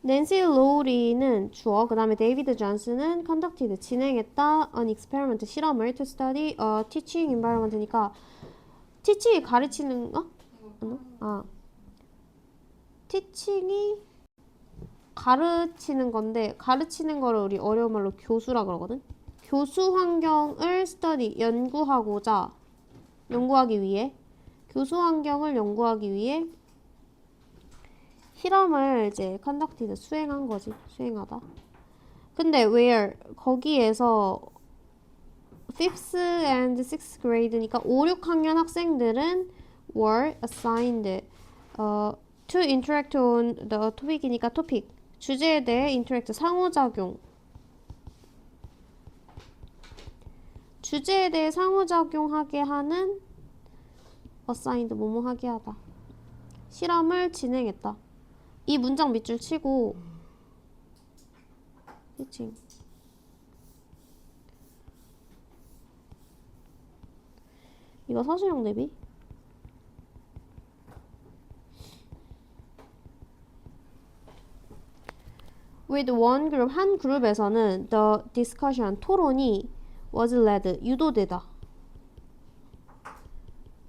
낸시 로우리는 주어, 그 다음에 데이비드 존슨은 conducted, 진행했다, an experiment, 실험을 to study a teaching environment니까 teaching이 가르치는 거? 어? 아, teaching이 가르치는 건데 가르치는 거를 우리 어려운 말로 교수라 그러거든. 교수 환경을 study, 연구하고자 연구하기 위해 교수 환경을 연구하기 위해 실험을 이제 conducted 수행한 거지 수행하다. 근데 where 거기에서 fifth and sixth grade니까 5, 6학년 학생들은 were assigned 어, to interact on the topic이니까 topic 주제에 대해 interact 상호작용 주제에 대해 상호작용하게 하는 assigned 뭐뭐 하게 하다 실험을 진행했다. 이 문장 밑줄 치고 그치 이거 사수형 대비 with one group 한 그룹에서는 the discussion 토론이 was led 유도되다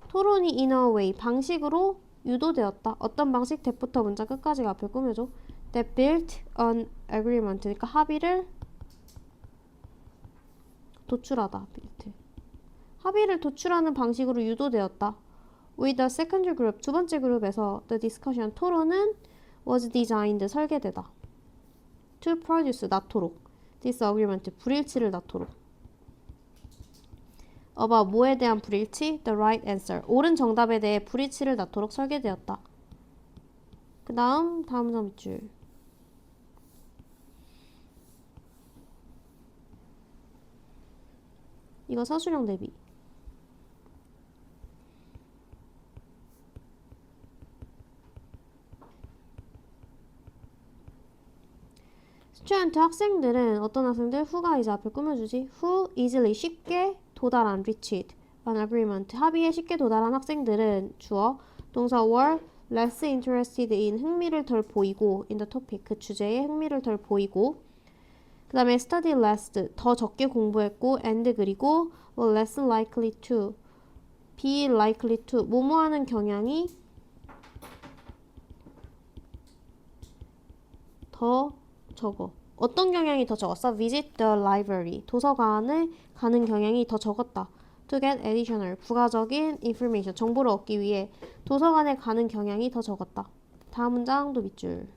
토론이 in a way 방식으로 유도되었다. 어떤 방식? 대부터 문장 끝까지가 앞에 꾸며줘. That built an agreement. 그러니까 합의를 도출하다. built. 합의를 도출하는 방식으로 유도되었다. With the second group. 두 번째 그룹에서 the discussion. 토론은 was designed. 설계되다. To produce. 낳도록. disagreement. 불일치를 낳도록. About 뭐에 대한 불일치? The right answer. 옳은 정답에 대해 불일치를 낳도록 설계되었다. 그 다음 다음 점 줄. 이거 서술형 대비. 스튜던트 학생들은 어떤 학생들? who가 이제 앞에 꾸며주지. who easily 쉽게 도달한 reached an agreement 합의에 쉽게 도달한 학생들은 주어 동사 were less interested in 흥미를 덜 보이고 in the topic 그 주제에 흥미를 덜 보이고 그 다음에 study less 더 적게 공부했고 and 그리고 were less likely to be likely to 뭐뭐하는 경향이 더 적어. 어떤 경향이 더 적었어? Visit the library. 도서관을 가는 경향이 더 적었다. To get additional. 부가적인 information. 정보를 얻기 위해 도서관에 가는 경향이 더 적었다. 다음 문장도 밑줄.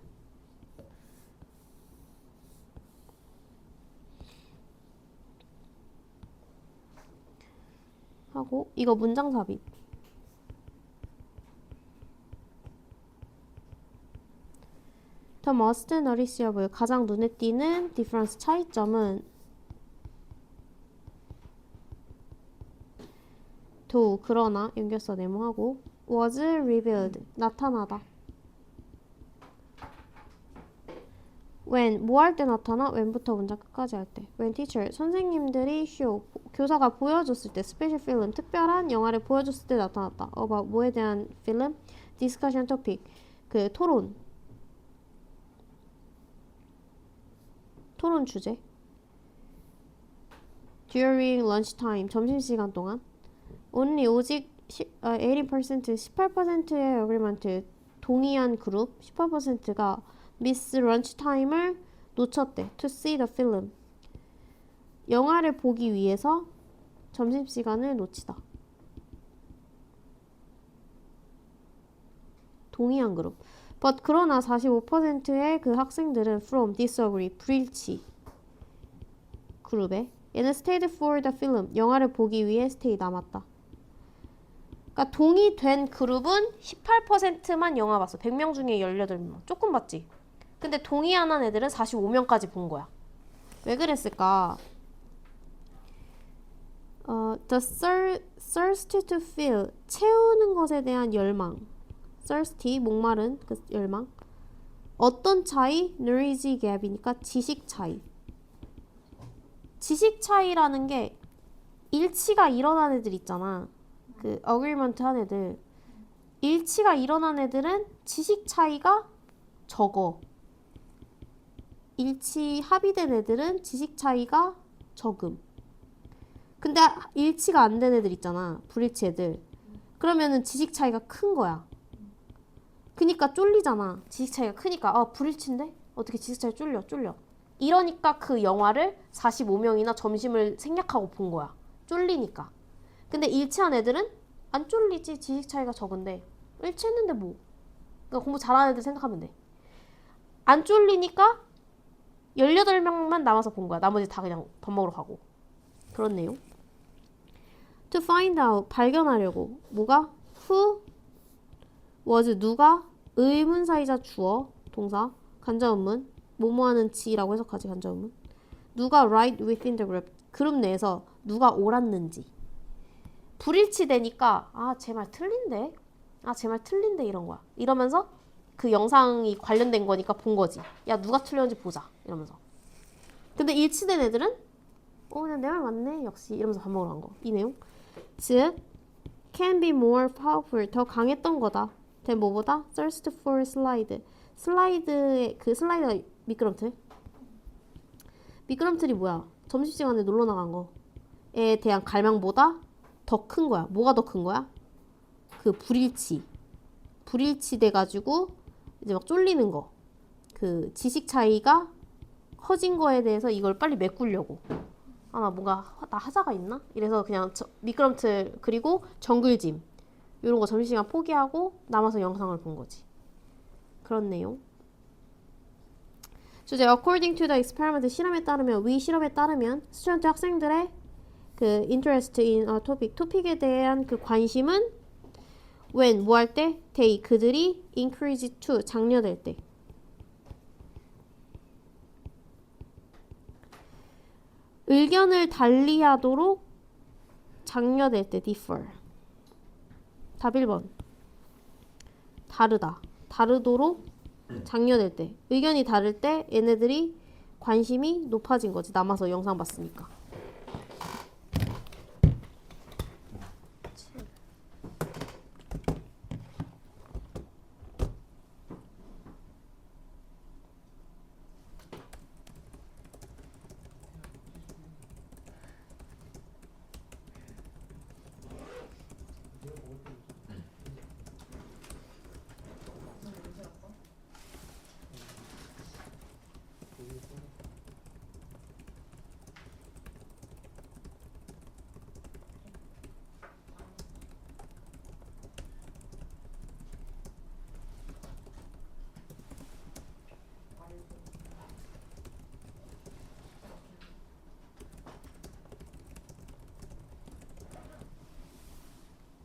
하고 이거 문장 삽입. The most noticeable 가장 눈에 띄는 difference 차이점은 도 그러나 연결사 네모하고 was revealed 나타나다 when 뭐 할 때 나타나 when부터 문장 끝까지 할 때 when teacher 선생님들이 show 교사가 보여줬을 때 special film 특별한 영화를 보여줬을 때 나타났다 about 뭐에 대한 film discussion topic 그 토론 토론 주제 during lunchtime 점심시간 동안 only 오직 10, 아, 18% 18%의 agreement 동의한 그룹 18%가 miss lunchtime을 놓쳤대 to see the film 영화를 보기 위해서 점심시간을 놓치다 동의한 그룹 but 그러나 45%의 그 학생들은 from disagree 불일치 그룹에 얘는 stayed for the film 영화를 보기 위해 stay 남았다. 그러니까 동의된 그룹은 18%만 영화 봤어. 100명 중에 18명. 조금 봤지. 근데 동의 안 한 애들은 45명까지 본 거야. 왜 그랬을까? 어, the thir- thirst to feel 채우는 것에 대한 열망. Thirsty 목마른 그 열망. 어떤 차이? knowledge gap이니까 지식 차이. 지식 차이라는 게 일치가 일어난 애들 있잖아. 그 agreement 한 애들. 일치가 일어난 애들은 지식 차이가 적어. 일치 합의된 애들은 지식 차이가 적음. 근데 일치가 안 된 애들 있잖아. 불일치 애들. 그러면은 지식 차이가 큰 거야. 그니까 쫄리잖아. 지식 차이가 크니까 아 불일치인데 어떻게 지식 차이 쫄려 쫄려. 이러니까 그 영화를 45명이나 점심을 생략하고 본 거야. 쫄리니까. 근데 일치한 애들은 안 쫄리지. 지식 차이가 적은데. 일치했는데 뭐. 그러니까 공부 잘하는 애들 생각하면 돼. 안 쫄리니까 18명만 남아서 본 거야. 나머지 다 그냥 밥 먹으러 가고. 내용. To find out 발견하려고 뭐가 who was 누가 의문사이자 주어 동사 간접문문 뭐뭐하는 지라고 해석하지 간접문? 누가 right within the group 그룹 내에서 누가 옳았는지. 불일치되니까 아 제 말 틀린데? 아 제 말 틀린데 이런 거야. 이러면서 그 영상이 관련된 거니까 본 거지. 야 누가 틀렸는지 보자. 이러면서. 근데 일치된 애들은 어 그냥 내 말 맞네? 역시. 이러면서 밥 먹으러 간 거. 이 내용. 즉 can be more powerful 더 강했던 거다 된 뭐보다? Thirst for slide. 슬라이드의 그 슬라이드가 미끄럼틀? 미끄럼틀이 뭐야? 점심시간에 놀러 나간 거에 대한 갈망보다? 더 큰 거야. 뭐가 더 큰 거야? 그 불일치. 불일치 돼가지고 이제 막 쫄리는 거. 그 지식 차이가 커진 거에 대해서 이걸 빨리 메꾸려고. 아나 뭔가 하- 나 하자가 있나? 이래서 그냥 저, 미끄럼틀 그리고 정글짐 이런 거 점심시간 포기하고 남아서 영상을 본 거지. 그런 내용. 주제 according to the experiment 실험에 따르면 위 실험에 따르면 스튜던트 학생들의 그 interest in a topic 토픽에 대한 그 관심은 when 뭐 할 때? they 그들이 increase to 장려될 때. 의견을 달리하도록 장려될 때 differ 답 1번. 다르다. 다르도록 장려될 때. 의견이 다를 때 얘네들이 관심이 높아진 거지. 남아서 영상 봤으니까